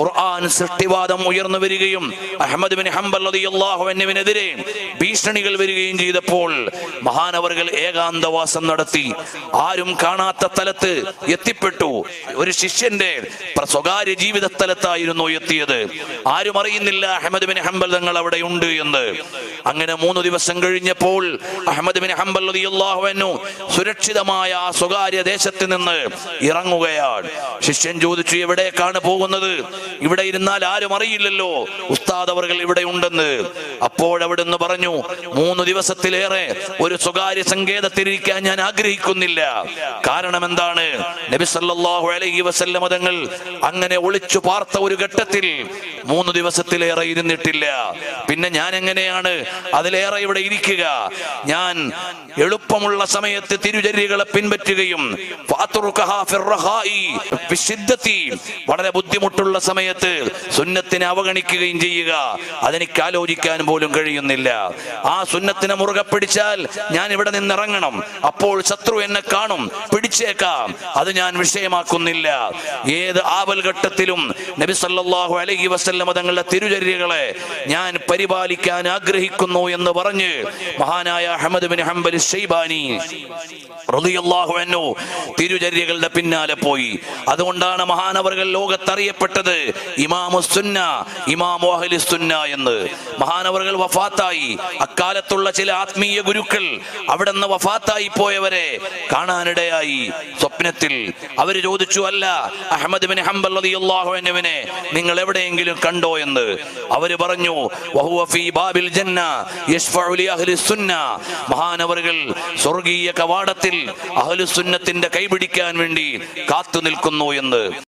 ഖുർആൻ സൃഷ്ടിവാദം ഉയർന്നു വരികയും അഹമ്മദ് ബിൻ ഹംബൽ റളിയല്ലാഹു അൻഹുവിനെതിരെ ഭീഷണികൾ വരികയും ചെയ്തപ്പോൾ മഹാനവറുകൾ ഏകാന്തവാസം നടത്തി. ആരും കാണാത്ത തലത്ത് എത്തിപ്പെട്ടു. ഒരു ശിഷ്യന്റെ സ്വകാര്യ ജീവിത സ്ഥലത്തായിരുന്നു എത്തിയത്. ആരും അറിയുന്നില്ല അഹമ്മദ് ബിൻ ഹംബൽ തങ്ങൾ അവിടെ ഉണ്ട് എന്ന്. അങ്ങനെ മൂന്ന് ദിവസം കഴിഞ്ഞപ്പോൾ അഹമ്മദ് ബിൻ ഹംബൽ റളിയല്ലാഹു അൻഹു സുരക്ഷിതമായ ആ സ്വകാര്യ ദേശത്ത് നിന്ന് ഇറങ്ങുകയാണ്. ശിഷ്യൻ ചോദിച്ചു എവിടേക്കാണ് പോകുന്നത്? ഇവിടെ ഇരുന്നാൽ ആരും അറിയില്ലല്ലോ. ഉസ്താദ് അവർകൾ ഇവിടെ ഉണ്ടെന്ന്. അപ്പോഴവിടുന്ന് പറഞ്ഞു മൂന്ന് ദിവസത്തിലേറെ ഒരു സ്വകാര്യ സങ്കേതത്തിലിരിക്കാൻ ഞാൻ ആഗ്രഹിക്കുന്നില്ല. കാരണം എന്താണ്? നബി സല്ലല്ലാഹു അലൈഹി വസല്ലമ തങ്ങൾ അങ്ങനെ ഒളിച്ചു പാർത്ത ഒരു ഘട്ടത്തിൽ മൂന്ന് ദിവസത്തിലേറെ ഇരുന്നിട്ടില്ല. പിന്നെ ഞാൻ എങ്ങനെയാണ് അതിലേറെ ഇവിടെ ഇരിക്കുക? ഞാൻ എളുപ്പമുള്ള സമയത്ത് തിരുചര്യകളെ പിൻപറ്റുകയും വളരെ ബുദ്ധിമുട്ടുള്ള സമയത്ത് സുന്നത്തിനെ അവഗണിക്കുകയും ചെയ്യുക. അതെനിക്ക് ആലോചിക്കാൻ പോലും കഴിയുന്നില്ല. ആ സുന്നത്തിനെ മുറുകെ പിടിച്ചാൽ ഞാൻ ഇവിടെ നിന്ന് ഇറങ്ങണം അപ്പോൾ ശത്രു എന്നെ കാണും. പിടിച്ചേക്കാം. അത് ഞാൻ വിഷയമാക്കുന്നില്ല. ഏത് ആവൽ ഘട്ടത്തിലും നബി സല്ലാഹു അലഹി വസല്ലമ തങ്ങളുടെ തിരുചര്യകളെ ഞാൻ പരിപാലിക്കാൻ ആഗ്രഹിക്കുന്നു എന്ന് പറഞ്ഞ് മഹാനായ അഹമ്മദ് ബിൻ ഹംബൽ ഷെയ്ബാനി തിരുചര്യകളുടെ പിന്നാലെ പോയി. അതുകൊണ്ടാണ് മഹാനവറുകൾ ലോകത്തറിയപ്പെട്ടത്. ഇമാമു സുന്ന ഇമാമു അഹ്ലി സുന്ന എന്ന്. മഹാനവറുകൾ വഫാത്തായി. അക്കാലത്തുള്ള ചില ആത്മീയ ഗുരുക്കൾ അവിടെ വഫാത്തായി പോയവരെ കാണാനിടയായി. സ്വപ്നത്തിൽ അവർ ചോദിച്ചു അല്ല അഹമ്മദ് ബിൻ ഹംബൽ അൻഹുവിനെ നിങ്ങൾ എവിടെയെങ്കിലും കണ്ടോ എന്ന്? അവർ പറഞ്ഞു ബാബിൽ ജന്ന മഹാനവറുകൾ സ്വർഗീയ കവാടത്തിൽ അഹലുസുന്നത്തിന്റെ കൈപിടിക്കാൻ വേണ്ടി കാത്തു നിൽക്കുന്നു എന്ന്.